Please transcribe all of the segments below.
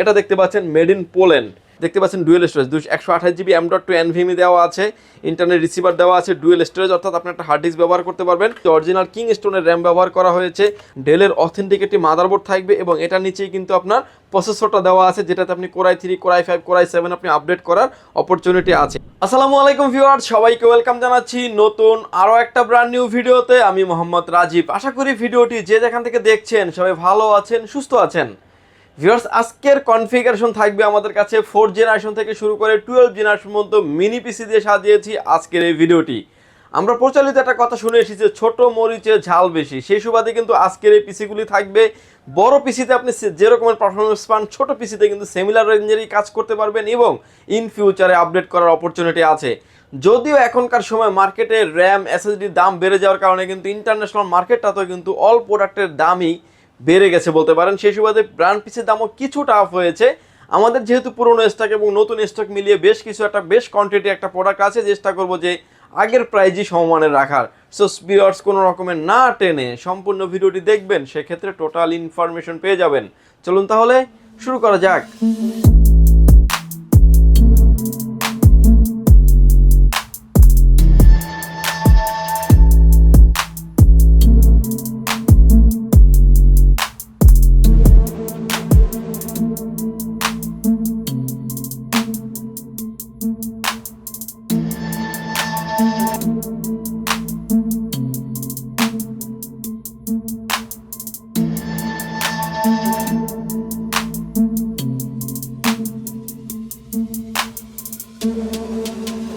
এটা দেখতে পাচ্ছেন মেড ইন পোল্যান্ড দেখতে পাচ্ছেন ডুয়েল স্টোরেজ দুশো একশো আঠাশ GB M dot two NVMe দেওয়া আছে। ইন্টারনেট রিসিভার দেওয়া আছে ডুয়েল স্টোরেজ অর্থাৎ আপনি একটা হার্ড ডিস্ক ব্যবহার করতে পারবেন। অরিজিনাল কিং স্টোনের র্যাম ব্যবহার করা হয়েছে। ডেলের অথেন্টিক একটি মাদারবোর্ড থাকবে এবং এটার নিচেই কিন্তু আপনার প্রসেসরটা দেওয়া আছে, যেটাতে আপনি core i three core i five core i seven আপনি আপডেট করার অপরচুনিটি আছে। আসসালামু আলাইকুম ভিউয়ার সবাইকে ওয়েলকাম জানাচ্ছি নতুন আরও একটা ব্র্যান্ড নিউ ভিডিওতে। আমি মোহাম্মদ রাজীব। আশা করি ভিডিওটি যে যেখান থেকে দেখছেন, সবাই ভালো আছেন, সুস্থ আছেন। ভিউয়ার্স আজকের কনফিগারেশন থাকবে আমাদের কাছে ফোর জেনারেশন থেকে শুরু করে টুয়েলভ জেনারেশন পর্যন্ত মিনি পিসি দিয়ে সাজিয়েছি আজকের এই ভিডিওটি। আমরা প্রচলিত একটা কথা শুনে এসেছি ছোট মরিচের ঝাল বেশি। সেই সুবাদে কিন্তু আজকের এই পিসিগুলি থাকবে। বড় পিসিতে আপনি সে- যে রকমের পারফরমেন্স পান, ছোট পিসিতে কিন্তু সিমিলার রেঞ্জেরই কাজ করতে পারবেন এবং ইন ফিউচারে আপডেট করার অপরচুনিটি আছে। যদিও এখনকার সময় মার্কেটে র্যাম এসএসডির দাম বেড়ে যাওয়ার কারণে কিন্তু ইন্টারন্যাশনাল মার্কেটটাতেও কিন্তু অল প্রোডাক্টের দামই বেড়ে গেছে বলতে পারেন। সেই সুবাদে ব্র্যান্ড পিসের দামও কিছুটা আপ হয়েছে। আমাদের যেহেতু পুরনো স্টক এবং নতুন স্টক মিলিয়ে বেশ কিছু একটা, বেশ কোয়ান্টিটি একটা প্রোডাক্ট আছে, চেষ্টা করব যে আগের প্রাইজই সমমানের রাখার। সো স্পিয়ার্স কোনো রকমের না টেনে সম্পূর্ণ ভিডিওটি দেখবেন, সেক্ষেত্রে টোটাল ইনফরমেশন পেয়ে যাবেন। চলুন তাহলে শুরু করা যাক।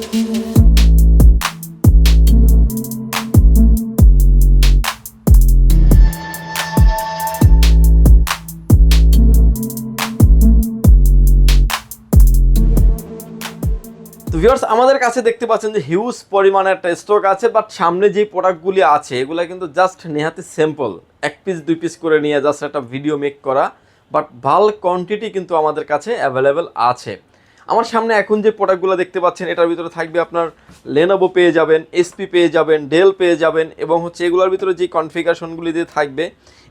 ভিউয়ার্স আমাদের কাছে দেখতে পাচ্ছেন যে হিউজ পরিমাণে একটা স্টক আছে বাট সামনে যে প্রোডাক্টগুলি আছে, এগুলো কিন্তু জাস্ট নেহাতে সিম্পল এক পিস দুই পিস করে নিয়ে জাস্ট একটা ভিডিও মেক করা বাট ভালো কোয়ান্টিটি কিন্তু আমাদের কাছে অ্যাভেলেবেল আছে। আমার সামনে এখন যে প্রোডাক্টগুলো দেখতে পাচ্ছেন, এটার ভিতরে থাকবে আপনার লেনোভো পেয়ে যাবেন এসপি পেয়ে যাবেন ডেল পেয়ে যাবেন এবং হচ্ছে এগুলোর ভিতরে যে কনফিগারেশনগুলি দিয়ে থাকবে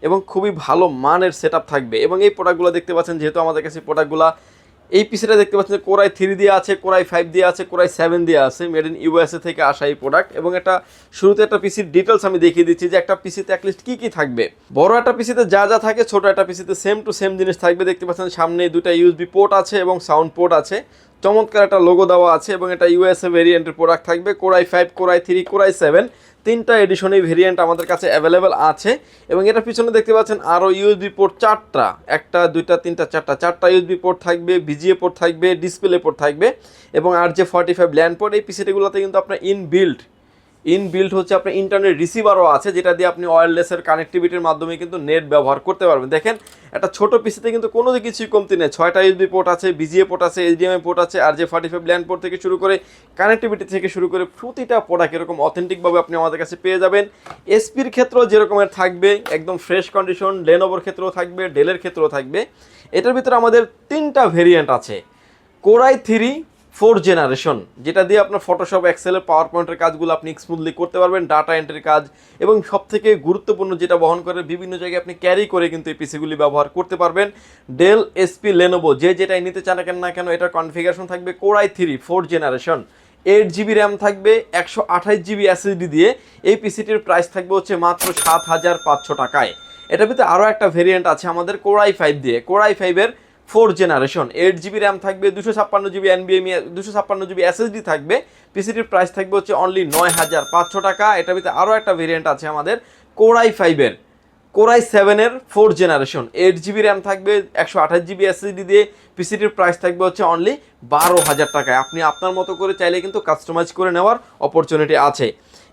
এবং খুবই ভালো মানের সেট থাকবে এবং এই প্রোডাক্টগুলো দেখতে পাচ্ছেন, যেহেতু আমাদের কাছে প্রোডাক্টগুলো এই পিসিটা দেখতে পাচ্ছেন কোরাই থ্রি দিয়ে আছে, কোরাই ফাইভ দিয়ে আছে, কোরাই সেভেন দিয়ে আছে মেড ইন ইউএসএ থেকে আসা এই প্রোডাক্ট এবং এটা শুরুতে একটা পিসির ডিটেলস আমি দেখিয়ে দিচ্ছি যে একটা পিসিতে অ্যাটলিস্ট কী কী থাকবে। বড় একটা পিসিতে যা যা থাকে, ছোট একটা পিসিতে সেম টু সেম জিনিস থাকবে। দেখতে পাচ্ছেন সামনে দুটা ইউএসবি পোর্ট আছে এবং সাউন্ড পোর্ট আছে। চমৎকার একটা লোগো দেওয়া আছে এবং এটা ইউএসএ ভেরিয়েন্টের প্রোডাক্ট থাকবে। Core i five core i three core i seven তিনটা এডিশনেই ভেরিয়েন্ট আমাদের কাছে অ্যাভেলেবেল আছে এবং এটার পিছনে দেখতে পাচ্ছেন আরও ইউএসবি পোর্ট চারটা। একটা, দুইটা, তিনটা, চারটা। চারটা ইউএসবি পোর্ট থাকবে, ভিজিএ পোর্ট থাকবে ডিসপ্লে পোর্ট থাকবে এবং আর যে ফর্টি ফাইভ ল্যান্ড পোর্ট এই পিসিটিগুলোতে কিন্তু আপনার ইন বিল্ড ইন বিল্ড হচ্ছে, আপনার ইন্টারনেট রিসিভারও আছে, যেটা দিয়ে আপনি ওয়্যারলেসের কানেক্টিভিটির মাধ্যমে কিন্তু নেট ব্যবহার করতে পারবেন। দেখেন, একটা ছোট পিসিতে কিন্তু কোনো কিছুই কমতি নেই। ছয়টা ইউএসবি পোর্ট আছে বিজিএ পোর্ট আছে এইচডিএমআই পোর্ট আছে আর যে ফর্টি ফাইভ ল্যান্ড পোর্ট থেকে শুরু করে কানেক্টিভিটি থেকে শুরু করে প্রতিটা প্রোডাক্ট এরকম অথেন্টিকভাবে আপনি আমাদের কাছে পেয়ে যাবেন। এসপির ক্ষেত্রেও যেরকমের থাকবে, একদম ফ্রেশ কন্ডিশন লেনোভোর ক্ষেত্রেও থাকবে ডেলের ক্ষেত্রেও থাকবে। এটার ভিতরে আমাদের তিনটা ভেরিয়েন্ট আছে। কোরাই থ্রি ফোর জেনারেশন যেটা দিয়ে আপনার ফটোশপ এক্সেলের পাওয়ার পয়েন্টের কাজগুলো আপনি স্মুথলি করতে পারবেন ডাটা এন্ট্রির কাজ এবং সব থেকে গুরুত্বপূর্ণ যেটা বহন করে, বিভিন্ন জায়গায় আপনি ক্যারি করে কিন্তু এই পিসিগুলি ব্যবহার করতে পারবেন। ডেল এসপি লেনোভো যে যেটাই নিতে চান কেন না কেন, এটার কনফিগারেশন থাকবে core i three four generation eight GB RAM থাকবে, একশো আঠাশ জিবি এসএসডি দিয়ে। এই পিসিটির প্রাইস থাকবে হচ্ছে মাত্র সাত হাজার পাঁচশো টাকায়। এটার ভিতরে আরও একটা ভেরিয়েন্ট আছে আমাদের কোরাই ফাইভ দিয়ে। কোরাই ফাইভের four generation. Eight GB RAM থাকবে, দুশো ছাপ্পান্ন জিবি এনবিএমই দুশো ছাপ্পান্ন জিবি এসএসডি থাকবে। পিসিটির প্রাইস থাকবে হচ্ছে অনলি নয় হাজার পাঁচশো টাকা। এটার ভিতরে আরও একটা ভেরিয়েন্ট আছে আমাদের কোরাই ফাইভের কোরাই সেভেনের four generation eight GB RAM থাকবে, একশো আঠাশ জিবি এসএসডি দিয়ে পিসিটির প্রাইস থাকবে হচ্ছে অনলি বারো হাজার টাকায়। আপনি আপনার মতো করে চাইলে কিন্তু কাস্টমাইজ করে নেওয়ার অপরচুনিটি আছে।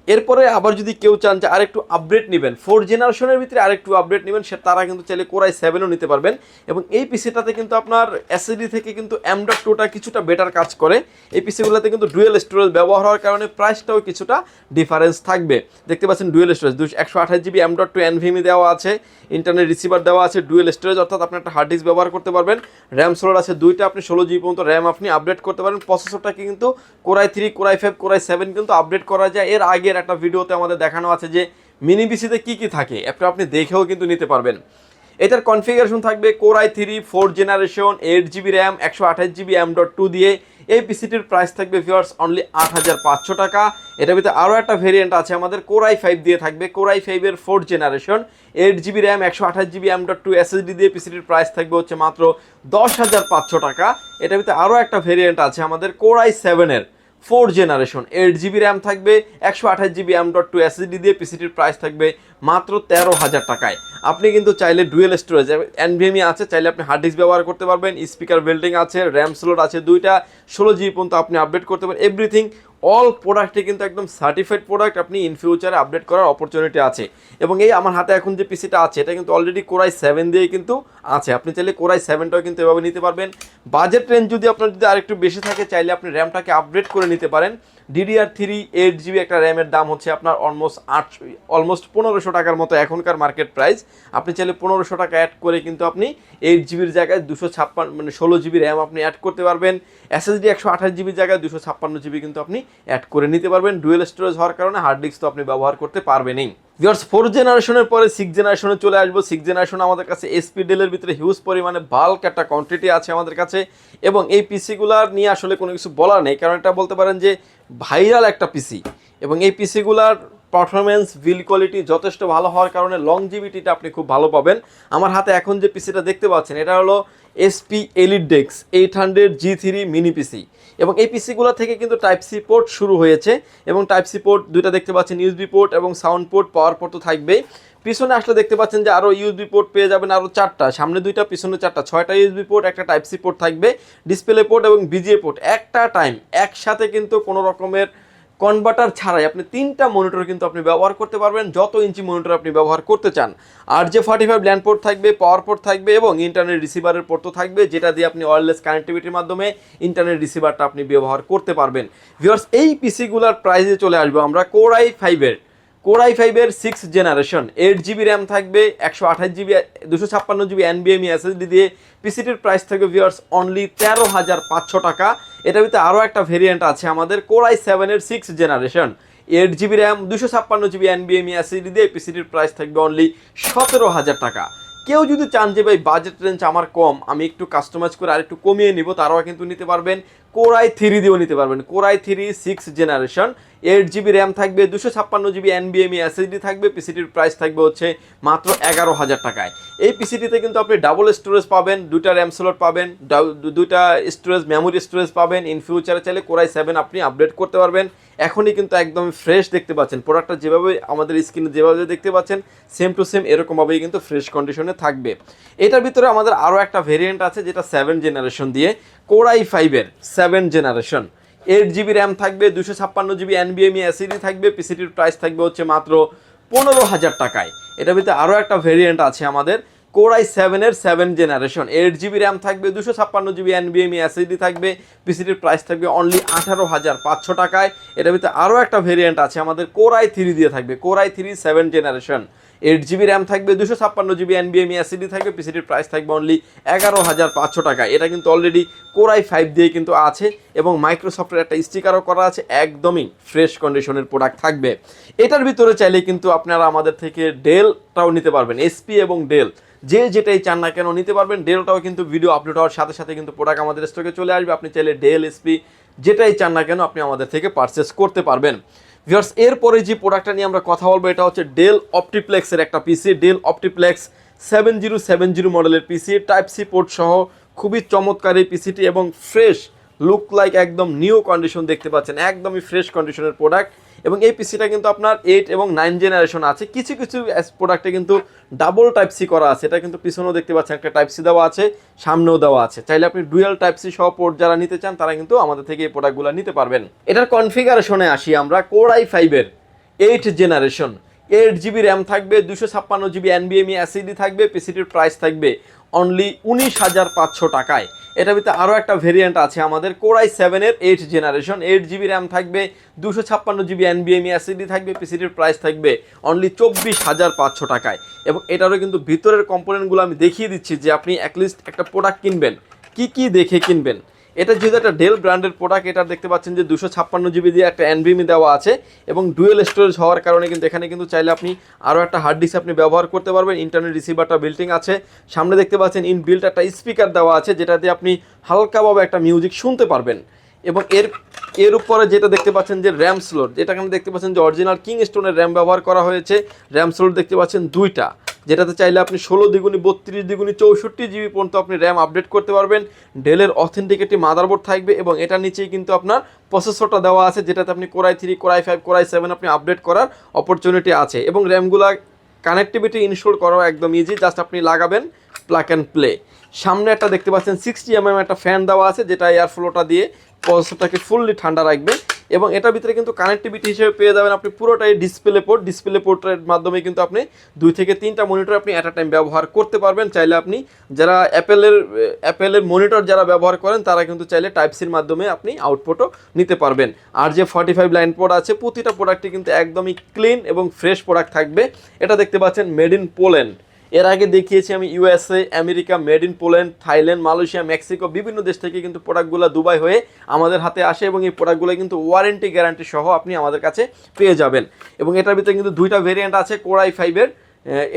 এরপরে আবার যদি কেউ চান যে আরেকটু আপডেট নেবেন ফোর জেনারেশনের ভিতরে আরেকটু আপডেট নেবেন, সে তারা কিন্তু চাইলে কোরাই সেভেনও নিতে পারবেন। এবং এই পিসিটাতে কিন্তু আপনার এসএসডি থেকে কিন্তু ডট টুটা কিছুটা বেটার কাজ করে। এই পিসিগুলোতে কিন্তু ডুয়েল স্টোরেজ ব্যবহার হওয়ার কারণে প্রাইসটাও কিছুটা ডিফারেন্স থাকবে। দেখতে পাচ্ছেন ডুয়েল স্টোরেজ দুশো একশো আঠাশ GB M dot two NVMe দেওয়া আছে ইন্টারনেট রিসিভার দেওয়া আছে ডুয়েল স্টোরেজ অর্থাৎ আপনি একটা হার্ড ডিস্ক ব্যবহার করতে পারবেন। র্যাম স্লোর আছে দুইটা, আপনি ষোলো জিবি পর্যন্ত র্যাম আপনি আপডেট করতে পারেন। প্রসেসরটাকে কিন্তু core i three core i five core i seven কিন্তু আপডেট করা যায়। এর আগের একটা ভিডিওতে আমাদের দেখানো আছে যে মিনি পিসিতে কী কী থাকে। একটা আপনি দেখেও কিন্তু নিতে পারবেন। এটার কনফিগারেশন থাকবে core i three four generation eight GB RAM একশো আঠাশ জিবি এম ডট টু দিয়ে। এই পিসিটির প্রাইস থাকবে ভিওয়ার্স অনলি আট হাজার পাঁচশো টাকা। এটার ভিতরে আরও একটা ভেরিয়েন্ট আছে আমাদের কোরাই ফাইভ দিয়ে থাকবে। কোরাই ফাইভের fourth generation eight GB RAM একশো আঠাশ GB M dot two SSD দিয়ে পিসিটির প্রাইস থাকবে হচ্ছে মাত্র দশ হাজার পাঁচশো টাকা। এটার ভিতরে আরও একটা ভেরিয়েন্ট আছে আমাদের কোরাই সেভেনের four generation eight GB RAM থাকবে, একশো আঠাশ GB M dot two SSD দিয়ে পিসিটির প্রাইস থাকবে মাত্র তেরো হাজার টাকায়। আপনি কিন্তু চাইলে ডুয়েল স্টোরেজ এনভিএমই আছে, চাইলে আপনি হার্ড ডিস্ক ব্যবহার করতে পারবেন স্পিকার বিল্ডিং আছে র্যাম স্লোট আছে দুইটা, ষোলো জিবি পর্যন্ত আপনি আপডেট করতে পারেন এভরিথিং অল প্রোডাক্টে কিন্তু একদম সার্টিফাইড প্রোডাক্ট আপনি ইন ফিউচারে আপডেট করার অপরচুনিটি আছে। এবং এই আমার হাতে এখন যে পিসিটা আছে, এটা কিন্তু অলরেডি কোরাই সেভেন দিয়ে কিন্তু আছে। আপনি চাইলে কোরাই সেভেনটাও কিন্তু এভাবে নিতে পারবেন। বাজেট রেঞ্জ যদি আপনার যদি আরেকটু বেশি থাকে, চাইলে আপনি র্যামটাকে আপডেট করে নিতে পারেন। ডিডিআর থ্রি এইট জিবি একটা র্যামের দাম হচ্ছে আপনার অলমোস্ট আটশো অলমোস্ট পনেরোশো টাকার মতো এখনকার মার্কেট প্রাইস আপনি চাইলে পনেরোশো টাকা অ্যাড করে কিন্তু আপনি এইট জিবির জায়গায় দুশো ছাপ্পান্ন মানে ষোলো জিবি র্যাম আপনি অ্যাড করতে পারবেন। এসএসডি একশো আঠাশ জিবির জায়গায় দুশো ছাপ্পান্ন জিবি কিন্তু আপনি অ্যাড করে নিতে পারবেন। ডুয়েল স্টোরেজ হওয়ার কারণে হার্ড ডিস্ক তো আপনি ব্যবহার করতে পারবেনই। ভিওর্স ফোর জেনারেশনের পরে সিক্স জেনারেশনে চলে আসব। সিক্স জেনারেশন আমাদের কাছে এসপি ডেলের ভিতরে হিউজ পরিমাণে বাল্ক একটা কোয়ান্টিটি আছে আমাদের কাছে। এবং এই পিসিগুলার নিয়ে আসলে কোনো কিছু বলার নেই। কারণ এটা বলতে পারেন যে ভাইরাল একটা পিসি এবং এই পিসিগুলার পারফরমেন্স বিল কোয়ালিটি যথেষ্ট ভালো হওয়ার কারণে লংজিভিটিটা আপনি খুব ভালো পাবেন। আমার হাতে এখন যে পিসিটা দেখতে পাচ্ছেন, এটা হলো এসপি এলিট ডেক্স eight hundred G three mini PC এবং এই পিসিগুলো থেকে কিন্তু টাইপ সি পোর্ট শুরু হয়েছে এবং টাইপ সি পোর্ট দুইটা দেখতে পাচ্ছেন ইউএসবি পোর্ট এবং সাউন্ড পোর্ট পাওয়ার পোর্ট তো থাকবেই। পিছনে আসলে দেখতে পাচ্ছেন যে আরও ইউএসবি পোর্ট পেয়ে যাবেন আরও চারটা, সামনে দুইটা, পিছনে চারটা, ছয়টা ইউএসবি পোর্ট একটা টাইপ সি পোর্ট থাকবে ডিসপ্লে পোর্ট এবং বিজিএ পোর্ট একটা টাইম একসাথে কিন্তু কোনো রকমের কনভার্টার ছাড়াই আপনি তিনটা মনিটর কিন্তু আপনি ব্যবহার করতে পারবেন, যত ইঞ্চি মনিটর আপনি ব্যবহার করতে চান। আর যে ফর্টি ফাইভ ল্যান্ড পোর্ট থাকবে পাওয়ার পোর্ট থাকবে এবং ইন্টারনেট রিসিভারের পোর্ট তো থাকবে, যেটা দিয়ে আপনি ওয়ারলেস কানেক্টিভিটির মাধ্যমে ইন্টারনেট রিসিভারটা আপনি ব্যবহার করতে পারবেন। ভিওর্স এই পিসিগুলার প্রাইসে চলে আসব আমরা কোরআই ফাইভের কোরাই ফাইভের six generation eight GB RAM থাকবে, একশো আঠাশ জিবি দুশো ছাপ্পান্ন জিবি এনবিএমই এসএসডি দিয়ে। পিসিটির প্রাইস থাকবে ভিউয়ার্স অনলি তেরো হাজার পাঁচশো টাকা। এটার ভিতরে আরও একটা ভেরিয়েন্ট আছে আমাদের কোরাই সেভেনের six generation eight GB RAM দুশো ছাপ্পান্ন জিবি এনবিএমই এসএসডি দিয়ে পিসিটির প্রাইস থাকবে অনলি সতেরো হাজার টাকা। কেউ যদি চান যে ভাই বাজেট রেঞ্জ আমার কম, আমি একটু কাস্টমাইজ করে আরেকটু কমিয়ে নিব, তারাও কিন্তু নিতে পারবেন। কোরাই থ্রি দিয়েও নিতে পারবেন। Core i three six generation eight GB RAM থাকবে, দুশো ছাপ্পান্ন জিবি এনবিএমই এসএসডি থাকবে পিসিটির প্রাইস থাকবে হচ্ছে মাত্র এগারো হাজার টাকায়। এই পিসিটিতে কিন্তু আপনি ডাবল স্টোরেজ পাবেন দুটা র্যাম স্লট পাবেন দুইটা স্টোরেজ মেমোরি স্টোরেজ পাবেন ইন ফিউচারে চাইলে কোরাই সেভেন আপনি আপডেট করতে পারবেন। এখনই কিন্তু একদম ফ্রেশ দেখতে পাচ্ছেন। প্রোডাক্টটা যেভাবে আমাদের স্ক্রিনে যেভাবে দেখতে পাচ্ছেন সেম টু সেম এরকমভাবেই কিন্তু ফ্রেশ কন্ডিশনে থাকবে। এটার ভিতরে আমাদের আরও একটা ভেরিয়েন্ট আছে, যেটা সেভেন জেনারেশন দিয়ে কোরাই ফাইভের seven generation eight GB RAM থাকবে দুশো ছাপ্পান্ন জিবি এনবিএমই এসিডি থাকবে পিসিটির প্রাইস থাকবে হচ্ছে মাত্র পনেরো হাজার টাকায়। এটার ভিতরে আরও একটা ভেরিয়েন্ট আছে আমাদের কোরাই সেভেনের seven generation eight GB RAM থাকবে দুশো ছাপ্পান্ন জিবি এনবিএমই এসএসডি থাকবে পিসিটির প্রাইস থাকবে অনলি আঠারো হাজার পাঁচশো টাকায়। এটার ভিতরে আরও একটা ভেরিয়েন্ট আছে আমাদের কোরাই থ্রি দিয়ে থাকবে core i three seven generation eight GB RAM থাকবে দুশো ছাপ্পান্ন জিবি এনবিএমই এসিডি থাকবে পিসিটির প্রাইস থাকবে অনলি এগারো হাজার পাঁচশো টাকা। এটা কিন্তু অলরেডি কোরাই ফাইভ দিয়ে কিন্তু আছে এবং মাইক্রোসফটের একটা স্টিকারও করা আছে, একদমই ফ্রেশ কন্ডিশনের প্রোডাক্ট থাকবে। এটার ভিতরে চাইলে কিন্তু আপনারা আমাদের থেকে ডেলটাও নিতে পারবেন এসপি এবং ডেল যে যেটাই চান না কেন নিতে পারবেন ডেলটাও কিন্তু ভিডিও আপলোড হওয়ার সাথে সাথে কিন্তু প্রোডাক্ট আমাদের স্টকে চলে আসবে। আপনি চাইলে ডেল এসপি যেটাই চান না কেন আপনি আমাদের থেকে পারচেস করতে পারবেন। ভিউয়ার্স এরপরে যে প্রোডাক্টটা নিয়ে আমরা কথা বলব, এটা হচ্ছে ডেল অপটিপ্লেক্সের একটা PC Dell OptiPlex seven zero seven zero মডেলের পিসি টাইপ সি পোর্ট সহ খুবই চমৎকার এই পিসিটি এবং ফ্রেশ লুক লাইক একদম নিউ কন্ডিশন দেখতে পাচ্ছেন, একদমই ফ্রেশ কন্ডিশনের প্রোডাক্ট এবং এই পিসিটা কিন্তু আপনার এইট এবং নাইন জেনারেশন আছে। কিছু কিছু প্রোডাক্টে কিন্তু ডাবল টাইপ সি করা আছে। এটা কিন্তু পিছনেও দেখতে পাচ্ছেন, একটা টাইপ সি দেওয়া আছে, সামনেও দেওয়া আছে। চাইলে আপনি ডুয়েল টাইপ সি সহ পোর্ট যারা নিতে চান, তারা কিন্তু আমাদের থেকে এই প্রোডাক্টগুলো নিতে পারবেন। এটার কনফিগারেশনে আসি আমরা কোরাই ফাইভের eight generation eight GB RAM থাকবে, দুশো ছাপ্পান্ন জিবি এনবিএমই অ্যাসিডি থাকবে পিসিটির প্রাইস থাকবে অনলি উনিশ হাজার পাঁচশো টাকায়। এটার ভিতরে আরও একটা ভেরিয়েন্ট আছে আমাদের কোরাই সেভেনের eight generation eight GB RAM থাকবে, দুশো ছাপ্পান্ন জিবি এনবিএমই অ্যাসিডি থাকবে পিসিডির প্রাইস থাকবে অনলি চব্বিশ হাজার পাঁচশো টাকায়। এবং এটারও কিন্তু ভিতরের কম্পোনেন্টগুলো আমি দেখিয়ে দিচ্ছি যে আপনি অ্যাটলিস্ট একটা প্রোডাক্ট কিনবেন। কি কি দেখে কিনবেন? এটা যেহেতু একটা ডেল ব্র্যান্ডের প্রোডাক্ট এটা দেখতে পাচ্ছেন যে দুশো ছাপ্পান্ন জিবি দিয়ে একটা এনভিএমি দেওয়া আছে এবং ডুয়েল স্টোরেজ হওয়ার কারণে কিন্তু এখানে কিন্তু চাইলে আপনি আরও একটা হার্ড ডিস্ক আপনি ব্যবহার করতে পারবেন। ইন্টারনেট রিসিভারটা বিল্টিং আছে। সামনে দেখতে পাচ্ছেন ইন বিল্ট একটা স্পিকার দেওয়া আছে, যেটা দিয়ে আপনি হালকাভাবে একটা মিউজিক শুনতে পারবেন। এবং এর এর উপরে যেটা দেখতে পাচ্ছেন যে র্যাম স্লোট যেটা এখানে দেখতে পাচ্ছেন যে অরিজিনাল কিং স্টোনের র্যাম ব্যবহার করা হয়েছে। র্যাম স্লোট দেখতে পাচ্ছেন দুইটা। যেটাতে চাইলে আপনি ষোলো দ্বিগুণি বত্রিশ দ্বিগুণি চৌষট্টি জিবি পর্যন্ত আপনি র্যাম আপডেট করতে পারবেন। ডেলের অথেন্টিক একটি মাদারবোর্ড থাকবে এবং এটার নিচেই কিন্তু আপনার প্রসেসরটা দেওয়া আছে, যেটাতে আপনি core i three core i five core i seven আপনি আপডেট করার অপরচুনিটি আছে এবং র্যামগুলা কানেক্টিভিটি ইনস্টল করাও একদম ইজি জাস্ট আপনি লাগাবেন প্লাক অ্যান্ড প্লে সামনে একটা দেখতে পাচ্ছেন সিক্সটি এমএম একটা ফ্যান দেওয়া আছে, যেটা এয়ার ফ্লোটা দিয়ে প্রসেসরটাকে ফুললি ঠান্ডা রাখবে। এবং এটার ভিতরে কিন্তু কানেক্টিভিটি হিসেবে পেয়ে যাবেন আপনি পুরোটাই ডিসপ্লে পোর্ট ডিসপ্লে পোর্টের মাধ্যমে কিন্তু আপনি দুই থেকে তিনটা মনিটর আপনি অ্যাট টাইম ব্যবহার করতে পারবেন। চাইলে আপনি যারা অ্যাপেলের অ্যাপেলের মনিটর যারা ব্যবহার করেন, তারা কিন্তু চাইলে টাইপ সির মাধ্যমে আপনি আউটপুটও নিতে পারবেন। আর যে ফর্টি ফাইভ লাইন পোর্ট আছে, প্রতিটা প্রোডাক্টই কিন্তু একদমই ক্লিন এবং ফ্রেশ প্রোডাক্ট থাকবে। এটা দেখতে পাচ্ছেন মেড ইন পোল্যান্ড এর আগে দেখিয়েছি আমি USA America, made in Poland, Thailand, Malaysia, Mexico, বিভিন্ন দেশ থেকে কিন্তু প্রোডাক্টগুলো দুবাই হয়ে আমাদের হাতে আসে এবং এই প্রোডাক্টগুলো কিন্তু ওয়ারেন্টি, গ্যারান্টি সহ আপনি আমাদের কাছে পেয়ে যাবেন। এবং এটার ভিতরে কিন্তু দুইটা ভেরিয়েন্ট আছে, কোরাই ফাইভের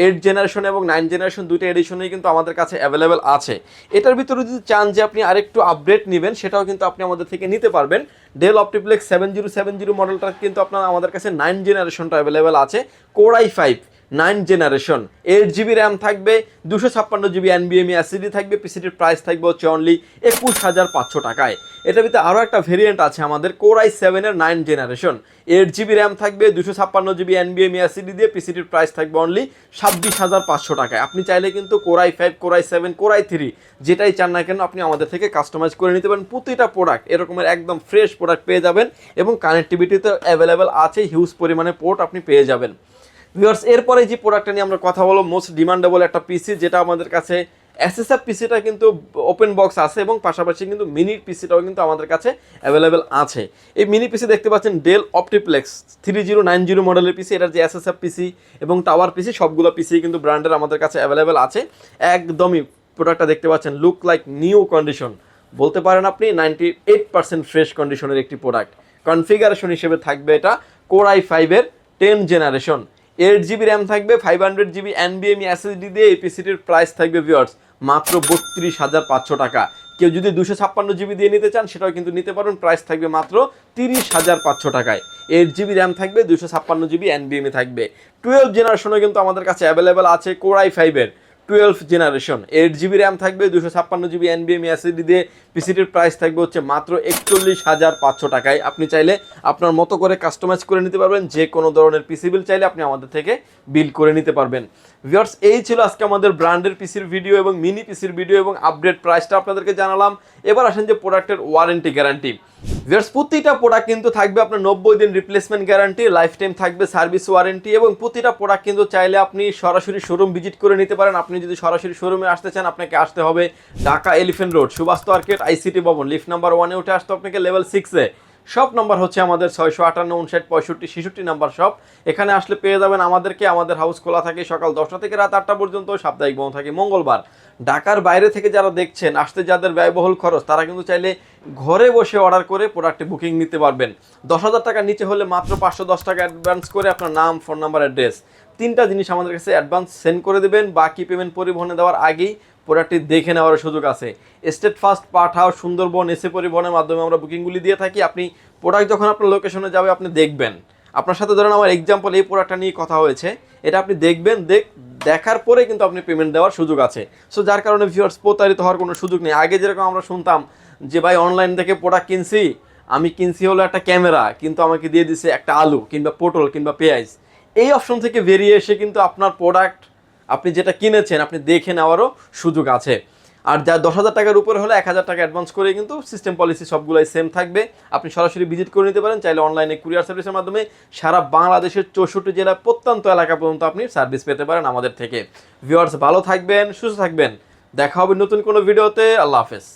এইট জেনারেশন এবং নাইন জেনারেশন দুইটা এডিশনেই কিন্তু আমাদের কাছে অ্যাভেলেবেল আছে। এটার ভিতরে যদি চান যে আপনি আরেকটু আপডেট নেবেন, সেটাও কিন্তু আপনি আমাদের থেকে নিতে পারবেন। Dell OptiPlex seven zero seven zero মডেলটা কিন্তু আপনার আমাদের কাছে নাইন জেনারেশনটা অ্যাভেলেবেল আছে, core i five nine generation. Eight GB RAM থাকবে, দুশো ছাপ্পান্ন জিবি এনবিএমই অ্যাসিডি থাকবে পিসিটির প্রাইস থাকবে হচ্ছে অনলি একুশ হাজার পাঁচশো টাকায়। এটার ভিতরে আরও একটা ভেরিয়েন্ট আছে আমাদের কোরাই সেভেনের nine generation eight GB RAM থাকবে, দুশো ছাপ্পান্ন জিবি এনবিএমই অ্যাসিডি দিয়ে পিসিটির প্রাইস থাকবে অনলি ছাব্বিশ হাজার পাঁচশো টাকায়। আপনি চাইলে কিন্তু core i five core i seven core i three যেটাই চান না কেন, আপনি আমাদের থেকে কাস্টমাইজ করে নিতে পারেন। প্রতিটা প্রোডাক্ট এরকমের একদম ফ্রেশ প্রোডাক্ট পেয়ে যাবেন এবং কানেক্টিভিটিতে অ্যাভেলেবেল আছে হিউজ পরিমাণে পোর্ট আপনি পেয়ে যাবেন। ভিউয়ার্স এরপরে যে প্রোডাক্টটা নিয়ে আমরা কথা বলব মোস্ট ডিমান্ডেবল একটা পিসি যেটা আমাদের কাছে এসএসএফ পিসিটা কিন্তু ওপেন বক্স আছে এবং পাশাপাশি কিন্তু মিনি পিসিটাও কিন্তু আমাদের কাছে অ্যাভেলেবেল আছে। এই মিনি পিসি দেখতে পাচ্ছেন Dell OptiPlex three zero nine zero মডেলের পিসি এটার যে এসএসএফ পিসি এবং টাওয়ার পিসি সবগুলো পিসি কিন্তু ব্র্যান্ডের আমাদের কাছে অ্যাভেলেবেল আছে। একদমই প্রোডাক্টটা দেখতে পাচ্ছেন লুক লাইক নিউ কন্ডিশন বলতে পারেন আপনি নাইনটি এইট পার্সেন্ট ফ্রেশ কন্ডিশনের একটি প্রোডাক্ট কনফিগারেশন হিসেবে থাকবে এটা কোর আই ফাইভের ten generation eight GB RAM থাকবে ফাইভ হান্ড্রেড জিবি এনবিএমই এসএসডি দিয়ে এই পিসিটির প্রাইস থাকবে ভিওর্স মাত্র বত্রিশ হাজার পাঁচশো টাকা। কেউ যদি দুশো ছাপ্পান্ন জিবি দিয়ে নিতে চান, সেটাও কিন্তু নিতে পারেন প্রাইস থাকবে মাত্র তিরিশ হাজার পাঁচশো টাকায়। এইট জিবি র্যাম থাকবে দুশো ছাপ্পান্ন জিবি এনবিএমই থাকবে। টুয়েলভ জেনারেশনও কিন্তু আমাদের কাছে অ্যাভেলেবেল আছে কোরাই ফাইভের twelve generation eight GB RAM থাকবে দুশো ছাপ্পান্ন জিবি এনবিএমই এসএসডি দিয়ে। পিসিটির প্রাইস থাকবে হচ্ছে মাত্র একচল্লিশ হাজার পাঁচশো টাকায়। আপনি চাইলে আপনার মতো করে কাস্টমাইজ করে নিতে পারবেন, যে কোনো ধরনের পিসি বিল চাইলে আপনি আমাদের থেকে বিল করে নিতে পারবেন। ভিওর্স এই ছিল আজকে আমাদের ব্র্যান্ডের পিসির ভিডিও এবং মিনি পিসির ভিডিও এবং আপডেট প্রাইসটা আপনাদেরকে জানালাম। এবার আসেন যে প্রোডাক্টের ওয়ারেন্টি গ্যারান্টি ভিওর্স প্রতিটা প্রোডাক্ট কিন্তু থাকবে আপনার নব্বই দিন রিপ্লেসমেন্ট গ্যারান্টি লাইফ টাইম থাকবে সার্ভিস ওয়ারেন্টি এবং প্রতিটা প্রোডাক্ট কিন্তু চাইলে আপনি সরাসরি শোরুম ভিজিট করে নিতে পারেন। আপনি যদি সরাসরি শোরুমে আসতে চান, আপনাকে আসতে হবে Dhaka elephant road Subhash market ICT Bhaban lift number ওয়ানে উঠে আসতে আপনাকে লেভেল সিক্সে শপ নাম্বার হচ্ছে আমাদের ছয়শো আটান্ন, উনষাট, পঁয়ষট্টি, ছেষট্টি নাম্বার শপ। এখানে আসলে পেয়ে যাবেন আমাদেরকে, আমাদের হাউস খোলা থাকে সকাল দশটা থেকে রাত আটটা পর্যন্ত, সাপ্তাহিক বন্ধ থাকে মঙ্গলবার। ঢাকার বাইরে থেকে যারা দেখছেন, আসতে যাদের ব্যয়বহুল খরচ, তারা কিন্তু চাইলে ঘরে বসে অর্ডার করে প্রোডাক্টে বুকিং নিতে পারবেন। দশ হাজার টাকার নিচে হলে মাত্র পাঁচশো দশ টাকা অ্যাডভান্স করে আপনার নাম ফোন নাম্বার অ্যাড্রেস তিনটা জিনিস আমাদের কাছে অ্যাডভান্স সেন্ড করে দেবেন। বাকি পেমেন্ট পরিবহনে দেওয়ার আগেই প্রোডাক্টটি দেখে নেওয়ার সুযোগ আছে। স্টেট ফার্স্ট পাঠাও সুন্দরবন, এসে পরিবহনের মাধ্যমে আমরা বুকিংগুলি দিয়ে থাকি। আপনি প্রোডাক্ট যখন আপনার লোকেশনে যাবে, আপনি দেখবেন। আপনার সাথে ধরেন আমার এক্সাম্পল এই প্রোডাক্টটা নিয়ে কথা হয়েছে। এটা আপনি দেখবেন, দেখ, দেখার পরে কিন্তু আপনি পেমেন্ট দেওয়ার সুযোগ আছে। সো যার কারণে ভিউয়ার্স প্রতারিত হওয়ার কোনো সুযোগ নেই। আগে যেরকম আমরা শুনতাম যে, ভাই অনলাইন থেকে প্রোডাক্ট কিনছি, আমি কিনছি হলো একটা ক্যামেরা কিন্তু আমাকে দিয়ে দিছে একটা আলু কিংবা পটল কিংবা পেঁয়াজ। এই অপশন থেকে বেরিয়ে এসে কিন্তু আপনার প্রোডাক্ট আপনি যেটা কিনেছেন, আপনি দেখে নেওয়ারও সুযোগ আছে। আর যা দশ হাজার টাকার উপরে হলে এক হাজার টাকা অ্যাডভান্স করে কিন্তু সিস্টেম পলিসি সবগুলোই সেম থাকবে। আপনি সরাসরি ভিজিট করে নিতে পারেন, চাইলে অনলাইনে কুরিয়ার সার্ভিসের মাধ্যমে সারা বাংলাদেশের চৌষট্টি জেলা প্রত্যন্ত এলাকা পর্যন্ত আপনি সার্ভিস পেতে পারেন আমাদের থেকে। ভিউয়ার্স ভালো থাকবেন, সুস্থ থাকবেন। দেখা হবে নতুন কোনো ভিডিওতে আল্লাহ হাফেজ।